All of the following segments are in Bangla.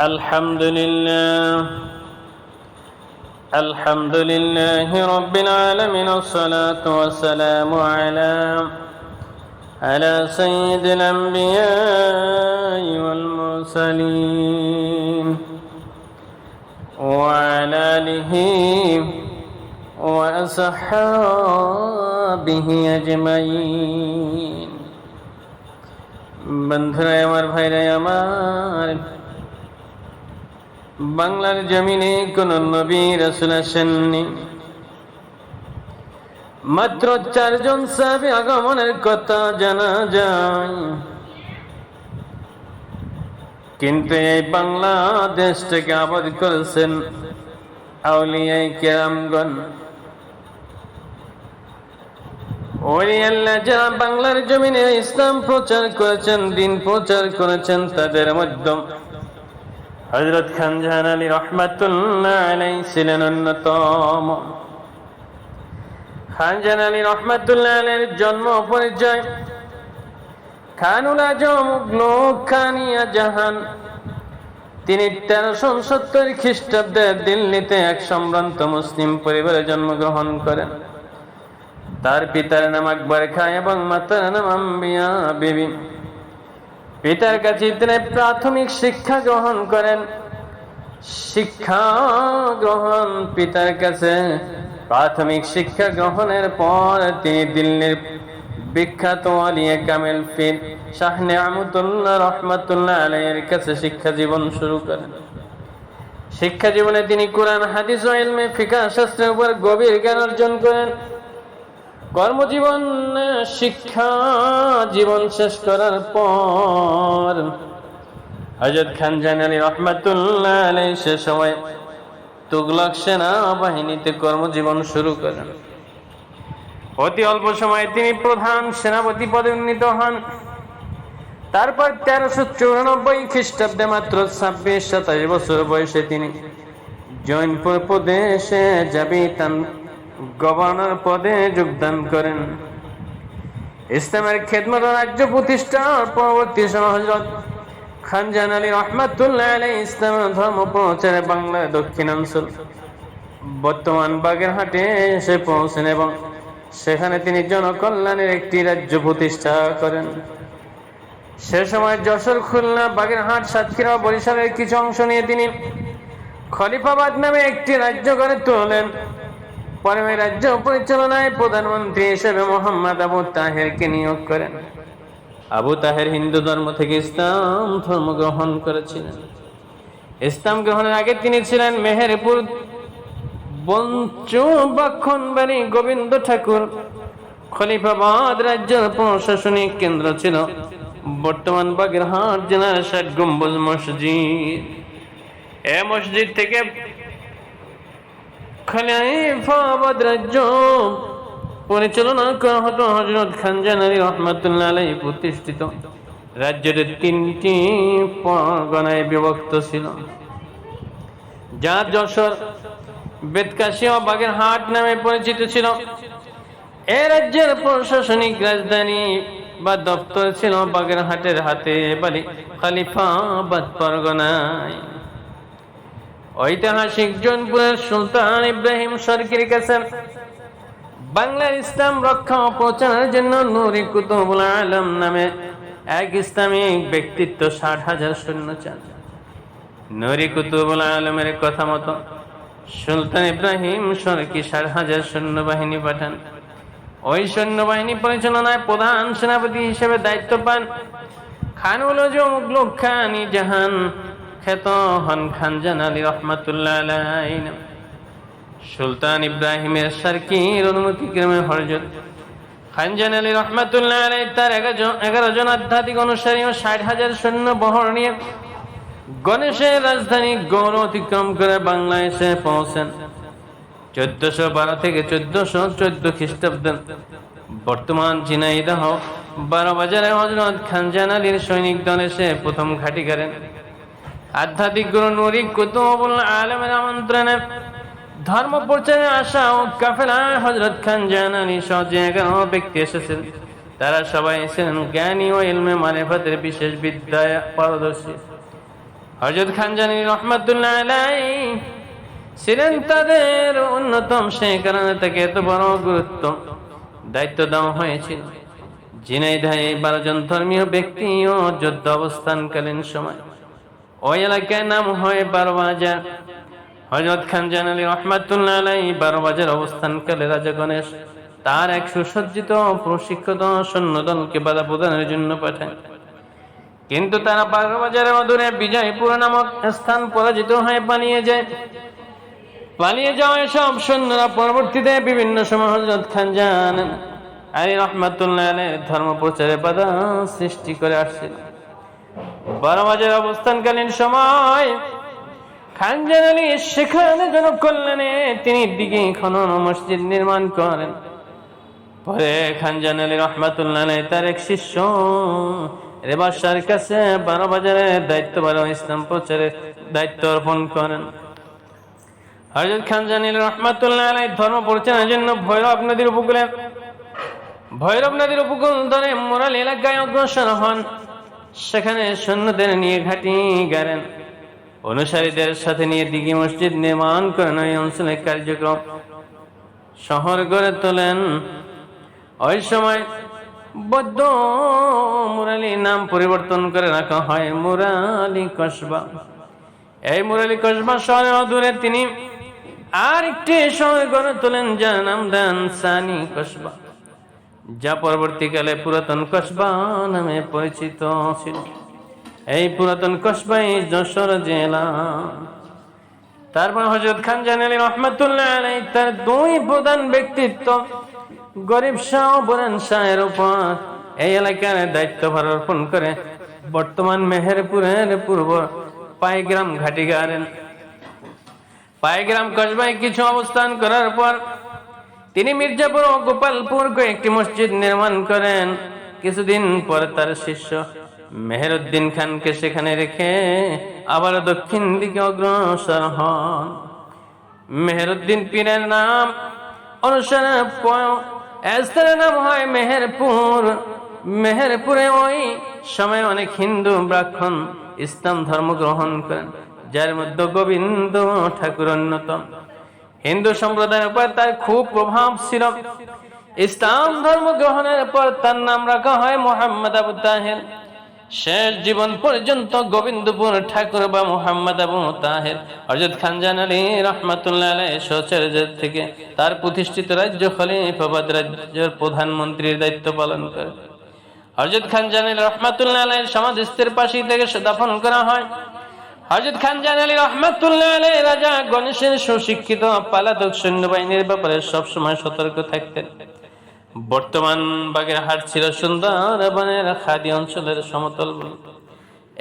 الحمد لله الحمد لله رب العالمين والصلاة والسلام على على سيد الأنبياء والمرسلين وعلى آله وأصحابه أجمعين বন্ধুরা আমার ভাইরা আমার বাংলার জমিনে কোন নবী রসুল আসেননি। মাত্র চারজন সাহাবি আগমনের কথা জানা যায়। কিন্তু এই বাংলাদেশ থেকে আবাদ করেছেন আউলিয়াই আল্লাহ যারা বাংলার জমিনে ইসলাম প্রচার করেছেন, দিন প্রচার করেছেন, তাদের মধ্যে হজরত খান জাহান আলী রহমাতুল্লাহ আলাই ছিলেন অন্যতম। খান জাহান আলী রহমাতুল্লাহ আলের জন্ম পরিচয় খানুল আজম খানিয়া জাহান। তিনি তেরোশো সত্তর খ্রিস্টাব্দে দিল্লিতে এক সম্ভ্রান্ত মুসলিম পরিবারে জন্মগ্রহণ করেন। তার পিতার নাম আকবর খান এবং মাতার নাম আম্বিয়া বিবি। পিতার কাছে তিনি প্রাথমিক শিক্ষা গ্রহণ করেন। শিক্ষা গ্রহণ পিতার কাছে প্রাথমিক শিক্ষা গ্রহণের পর তিনি দিল্লির বিখ্যাত আলিয়া কামেল ফির শাহনে আমতুল্লাহ রহমতুল্লাহ আলাইয়ের কাছে শিক্ষা জীবন শুরু করেন। শিক্ষা জীবনে তিনি কোরআন, হাদিস ও ইলমে ফিকা শাস্ত্রের উপর গভীর জ্ঞান অর্জন করেন। কর্মজীবন, শিক্ষা জীবন শেষ করার পর হজরত খান জানালি রহমাতুল্লাহ সে সময় তুগলক সেনাবাহিনীতে কর্মজীবন শুরু করেন। অতি অল্প সময়ে তিনি প্রধান সেনাপতি পদে উন্নীত হন। তারপর তেরোশো চৌরানব্বই খ্রিস্টাব্দে মাত্র ছাব্বিশ সাতাশ বছর বয়সে তিনি জৈনপুর প্রদেশে জাবিতান গভর্নর পদে যোগদান করেন। ইসলামের খেদমত রাজ্য প্রতিষ্ঠার পরবর্তী সময় হজরত খানজান আলী রহমাতুল্লাহ আলাই ইসলামের ধর্ম প্রচারে বাংলার দক্ষিণাঞ্চল। বর্তমান বাগেরহাটে এসে পৌঁছেন এবং সেখানে তিনি জনকল্যাণের একটি রাজ্য প্রতিষ্ঠা করেন। সে সময় যশোর, খুলনা, বাগেরহাট, সাতক্ষীরা বরিশালের কিছু অংশ নিয়ে তিনি খলিফাবাদ নামে একটি রাজ্য গড়ে তুললেন পরে রাজ্য পরিচালনায় প্রধানমন্ত্রী হিসেবে মোহাম্মদ আবু তাহেরকে নিয়োগ করেন। আবু তাহের হিন্দু ধর্ম থেকে ইসলাম ধর্ম গ্রহণ করেছিলেন। ইসলাম গ্রহণের আগে তিনি ছিলেন মেহেরপুর বাড়ি গোবিন্দ ঠাকুর। খলিফাবাদ রাজ্যের প্রশাসনিক কেন্দ্র ছিল। বর্তমান বাগেরহাট জেলার ষাট গম্বুজ মসজিদ। এ মসজিদ থেকে রাজ্য পরিচালনা তিনটি পরগনায় বিভক্ত ছিল। যশোর বেদকাশি ও বাগেরহাট নামে পরিচিত ছিল। এ রাজ্যের প্রশাসনিক রাজধানী বা দপ্তর ছিল বাগেরহাটের হাতে বালি খালিফাবাদ পরগনায়। ঐতিহাসিক জনপুরের সুলতান ইব্রাহিম সরকির কাছে বাংলার ইসলাম রক্ষা প্রচারের জন্য নুরি কুতুবুল আলম নামে এক ইসলামিক ব্যক্তিত্ব ষাট হাজার সৈন্য চান। নুরি কুতুবুল আলমের কথা মতো সুলতান ইব্রাহিম সরকি ষাট হাজার সৈন্যবাহিনী পাঠান। ওই সৈন্যবাহিনী পরিচালনায় প্রধান সেনাপতি হিসেবে দায়িত্ব পান খানুল খানি জাহান খ্যাত হন খান জানালি রহমাতুল্লাহ সুলতান ইব্রাহিমের সার্কির অনুমতি ক্রমে হরজত? খানজান আলী রহমাতুল্লাহ আলাই তার এগারো জন আধ্যাত্মিক অনুসারী ও ষাট হাজার সৈন্য বহর নিয়ে গণেশের রাজধানী গৌর অতিক্রম করে বাংলাদেশে পৌঁছেন। চোদ্দশো বারো থেকে চোদ্দশো চোদ্দ খ্রিস্টাব্দ। বর্তমান ঝিনাইদহ বারো বাজারে হজরত খানজান আলীর সৈনিক দল এসে প্রথম ঘাটি করেন। আধ্যাত্মিক গুরু নুরি কুতুবুল আলমের আমন্ত্রণে ধর্ম প্রচারে আসা ও কাফেলা হজরত খান জানানি সহ যে এগারো ব্যক্তি এসেছেন। তারা সবাই ছিলেন জ্ঞানী ও ইলমে মারেফতের বিশেষ বিদ্যায় পারদর্শী। হজরত খান জানি রহমতুল্লাহ আলাই ছিলেন তাদের অন্যতম, সেই কারণে তাকে এত বড় গুরুত্ব, দায়িত্ব দেওয়া হয়েছিল। ঝিনাইদায় বারো জন ধর্মীয় ব্যক্তি ও যুদ্ধ অবস্থানকালীন সময় ওই এলাকায় নাম হয় বারো বাজার হজরত খান জানালি রহমাতুল্লাহ আলাই বারো বাজার অবস্থানকালে রাজা গণেশ তার এক সুসজ্জিত প্রশিক্ষিত সৈন্যদলকে বাধা প্রদানের জন্য পাঠায়। কিন্তু তারা বারো বাজারের অদূরে বিজয়পুর নামক স্থান পরাজিত হয়ে পালিয়ে যায়। পালিয়ে যাওয়া সব সৈন্যরা পরবর্তীতে বিভিন্ন সময় হজরত খান জান আলী রহমাতুল্লাহ ধর্ম প্রচারে বাধা সৃষ্টি করে আসছিল। বাজার অবস্থানকালীন সময় খানজান আলী সেখানে জনক কল্যাণে তিনি দিকে খনন মসজিদ নির্মাণ করেন। পরে খানজান আলী রহমাতুল্লাহ তার এক শিষ্য রেবাসার কাছে বারো বাজারে দায়িত্ব বারো ইসলাম প্রচারের দায়িত্ব অর্পণ করেন। হজরত খানজান আলী রহমাতুল্লাহ আলাই ধর্ম প্রচারের জন্য ভৈরব নদীর উপকূলে, ভৈরব নদীর উপকূল ধরে মোরাল এলাকায় অগ্রসর হন। সেখানে সৈন্যদের নিয়ে ঘাটি গাড়েন অনুসারীদের সাথে নিয়ে দিঘি মসজিদ নির্মাণ করেন ওই অঞ্চলের কার্যক্রম। শহর গড়ে তোলেন। ওই সময় বৌদ্ধ মুরালি নাম পরিবর্তন করে রাখা হয় মুরালি কসবা। এই মুরালি কসবা শহরের অদূরে তিনি আর একটি শহর গড়ে তোলেন যার নাম দেন সানি কসবা। যা পরবর্তীকালে পুরাতন কসবা নামে পরিচিত ছিল। এই পুরাতন কসবাই যশোর জেলা। তারপর হজরত খান জানালি রহমতুল্লাহ আলাই তার দুই প্রধান ব্যক্তিত্ব গরিব শাহ বুরান শাহের উপর। এই এলাকার দায়িত্ব ভার অর্পণ করে বর্তমান মেহেরপুরের পূর্ব পাইগ্রাম ঘাটি গাড়েন পাইগ্রাম কসবায় কিছু অবস্থান করার পর তিনি মির্জাপুর ও গোপালপুর কয়েকটি মসজিদ নির্মাণ করেন। কিছুদিন পর তার শিষ্য মেহেরুদ্দিন খানকে সেখানে রেখে আবার দক্ষিণ দিকে অগ্রসর হন। মেহেরুদ্দিন পীরের নাম অনুসারে স্থানের নাম হয় মেহেরপুর। মেহেরপুরে ওই সময় অনেক হিন্দু ব্রাহ্মণ ইসলাম ধর্ম গ্রহণ করেন, যার মধ্যে গোবিন্দ ঠাকুর অন্যতম। হিন্দু সম্প্রদায়ের উপর তার খুব প্রভাব ছিল। ইসলাম ধর্ম গ্রহণের পর তার নাম রাখা হয় মোহাম্মদ আবু তাহের। শেষ জীবন পর্যন্ত গোবিন্দপুর ঠাকুর বা মোহাম্মদ আবু তাহের। হজরত খানজান আলী রহমতুল্লাহ আলাই থেকে তার প্রতিষ্ঠিত রাজ্য খলিফাবাদ রাজ্যের প্রধানমন্ত্রীর দায়িত্ব পালন করে। হজরত খানজান আলী রহমতুল্লাহ সমাধিস্থের পাশেই থেকে দাফন করা হয়। হজরত খান জান আলী রহমতুল্লাহ রাজা গণেশের সুশিক্ষিত পালাতক সৈন্যবাহিনীর ব্যাপারে সবসময় সতর্ক থাকতেন বর্তমান বাগের হাট ছিল সুন্দর বনের খাদি অঞ্চলের সমতল।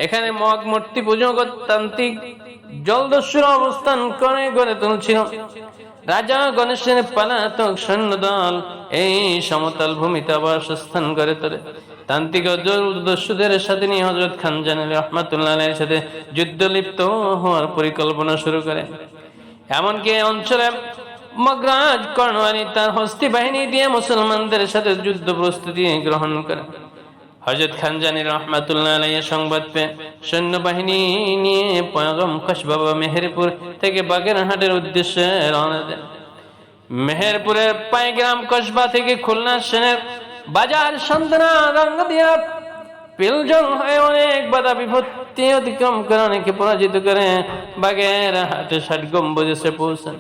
এখানে মগ, মূর্তি পুজো তান্ত্রিক, জলদস্যুর অবস্থান করে গড়ে তুলছিল রাজা গণেশের পালাতক সৈন্যদল এই সমতল ভূমিতে আবাসস্থান করে তোলে। তান্ত্রিক ও জলদস্যুদের সাথে নিয়ে হজরত খান জানালি রহমাতুল্লাহ সাথে যুদ্ধ লিপ্ত হওয়ার পরিকল্পনা শুরু করে। এমনকি অঞ্চলে মগরাজ কর্ণওয়ালি তার হস্তি বাহিনী দিয়ে মুসলমানদের সাথে যুদ্ধ প্রস্তুতি গ্রহণ করে। হজরত খান জানি রহমাতুল্লাহ আলাইয়ের সংবাদ পেয়ে সৈন্যবাহিনী নিয়ে পয়গম কসবাবা মেহেরপুর থেকে বাগেরহাটের উদ্দেশ্যে রওনা দেন। মেহেরপুরের পাইগ্রাম কসবা থেকে খুলনা সেনের বাজার সন্তানা রঙ্গদিয়া পিলজন হয়ে অনেক বাধা বিপত্তি অতিক্রম করে অনেকে পরাজিত করে বাগের হাটে ষাট গম্বুজে সে পৌঁছান।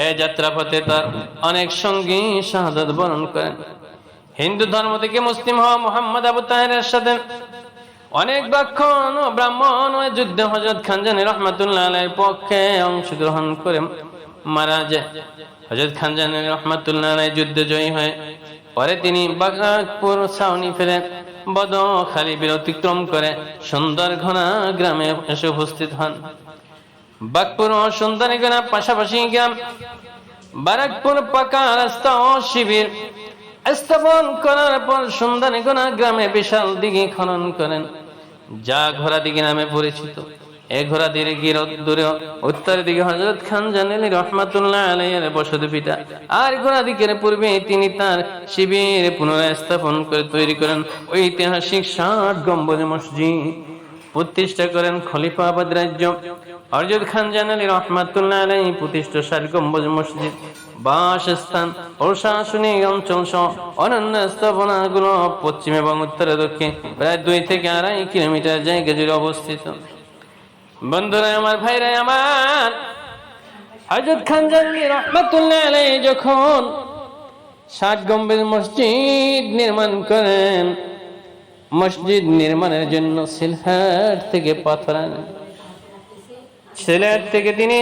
এ যাত্রাপথে তার অনেক সঙ্গী শাহাদাত বরণ করেন। হিন্দু ধর্ম থেকে মুসলিম হওয়া মোহাম্মদ আবু তাহেরের সাথে অনেক ব্রাহ্মণ ও ব্রাহ্মণ ও যুদ্ধে হজরত খানজানি রহমাতুল্লাহ পক্ষে অংশগ্রহণ করে মারা যায়। হজরত খানজানি রহমাতুল্লাহ যুদ্ধে জয়ী হয় পরে তিনি বাগরাজপুর ছাউনি ফেলে বদ খালি বীর অতিক্রম করে সুন্দর ঘনা গ্রামে এসে উপস্থিত হন। বাগপুর ও সুন্দরীগড়া পাশাপাশি গ্রাম বারাকপুর পাকা রাস্তা ও শিবির স্থাপন করার পর সুন্দরীগড়া গ্রামে বিশাল দিঘি খনন করেন। যা ঘোড়া দিঘি নামে পরিচিত। এ ঘোড়া দিঘির দূরে উত্তর দিকে হজরত খান জানেলি রহমাতুল্লাহ আলাইয়ের বসতি পিতা আর ঘোড়া দিকের পূর্বে তিনি তার শিবির পুনরায় স্থাপন করে তৈরি করেন ঐতিহাসিক ষাট গম্বুজ মসজিদ। প্রতিষ্ঠা করেন খলিফা খলিফাবাদ রাজ্য। অর্জুদ খান জানালি রহমাতুল্লাহ আলাই প্রতিষ্ঠা ষাট গম্বুজ মসজিদ। বাসস্থান প্রশাসনিক অঞ্চল সহ অনন্য স্থাপনাগুলো পশ্চিম এবং উত্তরে দক্ষিণ, প্রায় দুই থেকে আড়াই কিলোমিটার জায়গা জুড়ে অবস্থিত। বন্ধুরা আমার, ভাইরা আমার হজরত খান জানলি রহমাতুল্লাহ যখন ষাট গম্বুজ মসজিদ নির্মাণ করেন, মসজিদ নির্মাণের জন্য সিলহাট থেকে পাথর আনেন। সিলেট থেকে তিনি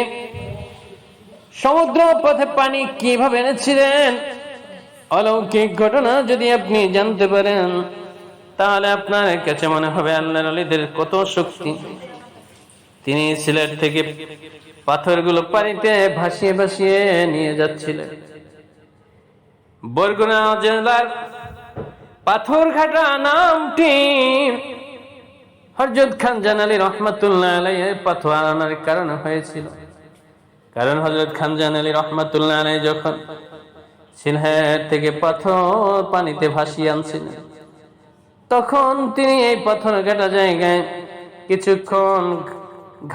সমুদ্র পথে পানি কীভাবে এনেছিলেন? অলৌকিক ঘটনা যদি আপনি জানতে পারেন, তাহলে আপনার কাছে মনে হবে আল্লাহ আলীদের কত শক্তি। তিনি সিলেট থেকে পাথরগুলো পানিতে ভাসিয়ে ভাসিয়ে নিয়ে যাচ্ছিলেন। বরগুনা জেলার পাথরঘাটা নামটি হরজত খান জানালি রহমাতুল্লাহ আলাই পাথর আনার কারণে হয়েছিল। কারণ হজরত খান আলী রহমাতুল্লাহ আলাই যখন সিলহের থেকে পাথর পানিতে ভাসিয়ে আনছিলেন, তখন তিনি এই পাথর কাটা জায়গায় কিছুক্ষণ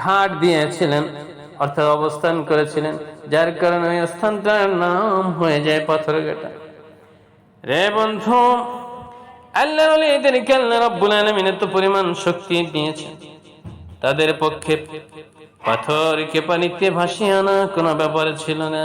ঘাট দিয়েছিলেন, অর্থাৎ অবস্থান করেছিলেন, যার কারণে ওই স্থানটার নাম হয়ে যায় পাথর কাটা রে বন্ধু, আল্লাহ এদেরকে আল্লাহ রব্বুল আলমিন এত পরিমাণ শক্তি দিয়েছেন। তাদের পক্ষে পাথরকে পানিতে ভাসিয়ে আনা কোনো ব্যাপার ছিল না।